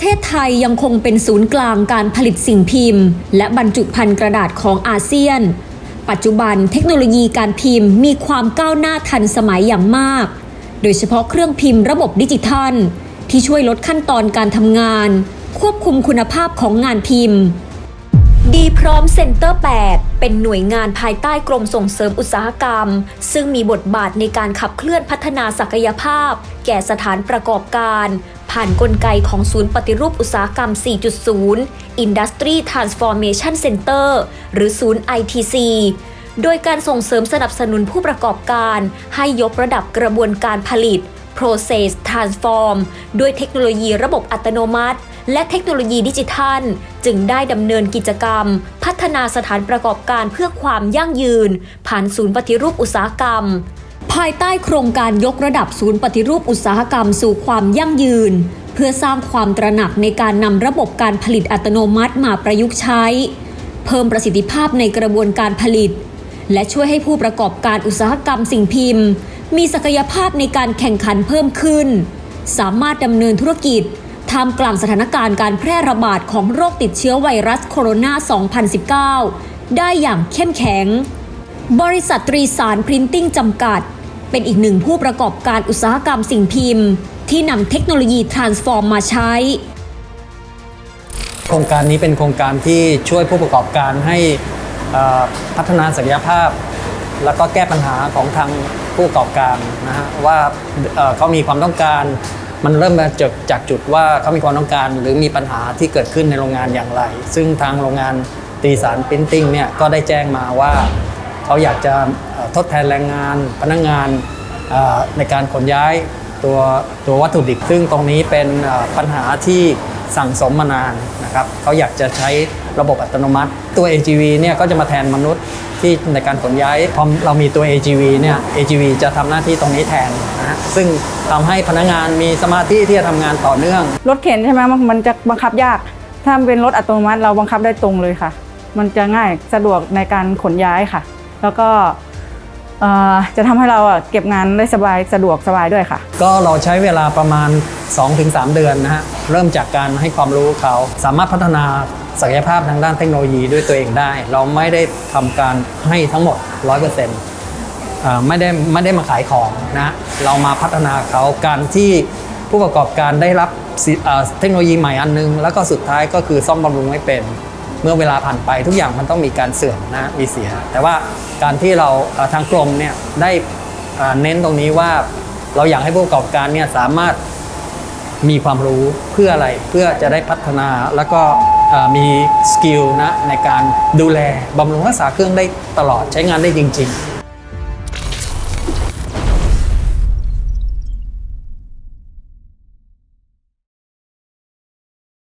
ประเทศไทยยังคงเป็นศูนย์กลางการผลิตสิ่งพิมพ์ และบรรจุภัณฑ์กระดาษของอาเซียน ปัจจุบันเทคโนโลยีการพิมพ์มีความก้าวหน้าทันสมัยอย่างมาก โดยเฉพาะเครื่องพิมพ์ระบบดิจิทัล ที่ช่วยลดขั้นตอนการทำงาน ควบคุมคุณภาพของงานพิมพ์ ดีพร้อมเซ็นเตอร์ 8 เป็นหน่วยงานภายใต้กรมส่งเสริมอุตสาหกรรม ซึ่งมีบทบาทในการขับเคลื่อนพัฒนาศักยภาพ แก่สถานประกอบการ ผ่านนกลไกของศูนย์ปฏิรูปอุตสาหกรรม 4.0 Industry Transformation Center หรือศูนย์ ITC โดยการส่งเสริมสนับสนุนผู้ประกอบการ ให้ยกระดับกระบวนการผลิต Process Transform ด้วยเทคโนโลยีระบบอัตโนมัติ และเทคโนโลยีดิจิทัล จึงได้ดำเนินกิจกรรม พัฒนาสถานประกอบการเพื่อความยั่งยืน ผ่านศูนย์ปฏิรูปอุตสาหกรรม ภายใต้โครงการยกระดับศูนย์ปฏิรูปอุตสาหกรรมสู่ความยั่งยืน เพื่อสร้างความตระหนักในการนำระบบการผลิตอัตโนมัติมาประยุกต์ใช้ เพิ่มประสิทธิภาพในกระบวนการผลิต และช่วยให้ผู้ประกอบการอุตสาหกรรมสิ่งพิมพ์ มีศักยภาพในการแข่งขันเพิ่มขึ้น สามารถดำเนินธุรกิจ ท่ามกลางสถานการณ์การแพร่ระบาดของโรคติดเชื้อไวรัสโคโรนา 2019 ได้อย่างเข้มแข็ง บริษัทตรีสารพรินติ้งจำกัด เป็นอีกหนึ่งผู้ประกอบการอุตสาหกรรมสิ่งพิมพ์ ที่นำเทคโนโลยี Transform มมาใช้ โครงการนี้เป็นโครงการที่ช่วยผู้ประกอบการให้พัฒนาศักยภาพ แล้วก็แก้ปัญหาของทางผู้ประกอบการนะฮะว่าเขามีความต้องการ มันเริ่มมาจากจากจุดว่าเขามีความต้องการหรือมีปัญหาที่เกิดขึ้นในโรงงานอย่างไร ซึ่งทางโรงงานตีสารพิมพ์ติ้งเนี่ยก็ได้แจ้งมาว่า เขาอยากจะทดแทนแรงงาน พนักงานในการขนย้ายตัวตัววัตถุดิบซึ่งตรงนี้เป็นปัญหาที่ สั่งสมมานานนะครับเขาอยากจะใช้ระบบอัตโนมัติ ตัว AGV เนี่ยก็จะมาแทนมนุษย์ที่ในการขนย้ายพอเรามีตัว AGV เนี่ย AGV จะทำหน้าที่ตรงนี้แทนนะฮะซึ่งทำให้พนักงานมีสมาธิที่จะทำงานต่อเนื่อง รถเข็นใช่ไหมมันจะบังคับยาก ถ้าเป็นรถอัตโนมัติเราบังคับได้ตรงเลยค่ะ มันจะง่ายสะดวกในการขนย้ายค่ะ แล้วก็ จะทำให้เราเก็บงานได้สบายสะดวกสบายด้วยค่ะ ก็เราใช้เวลาประมาณ 2-3 เดือนนะฮะเริ่มจากการให้ความรู้เขาสามารถพัฒนาศักยภาพทางด้านเทคโนโลยีด้วยตัวเองได้ เราไม่ได้ทำการให้ทั้งหมด 100%อ่าไม่ได้ไม่ได้มาขายของนะเรามาพัฒนาเขาการที่ผู้ประกอบการได้รับเทคโนโลยีใหม่อันนึง แล้วก็สุดท้ายก็คือซ่อมบำรุงไม่เป็น เมื่อเวลาผ่านไปทุกอย่างมันต้องมีการเสื่อมนะมีเสีย แต่ว่าการที่เราทางกรมเนี่ยได้เน้นตรงนี้ว่าเราอยากให้ผู้ประกอบการเนี่ยสามารถมีความรู้เพื่ออะไรเพื่อจะได้พัฒนาแล้วก็มีสกิลนะในการดูแลบำรุงรักษาเครื่องได้ตลอดใช้งานได้จริง ๆ